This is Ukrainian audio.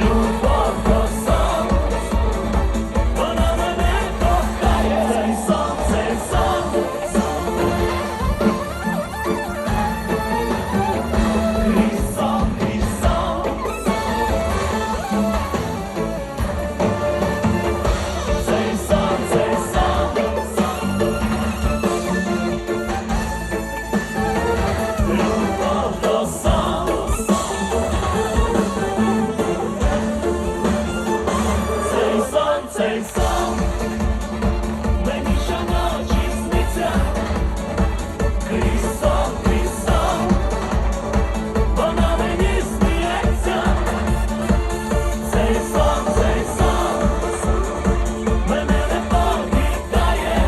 Lord. цей сон, мені щоночі сниться, крізь сон, крізь сон, вона мені сміється, мене не покидає.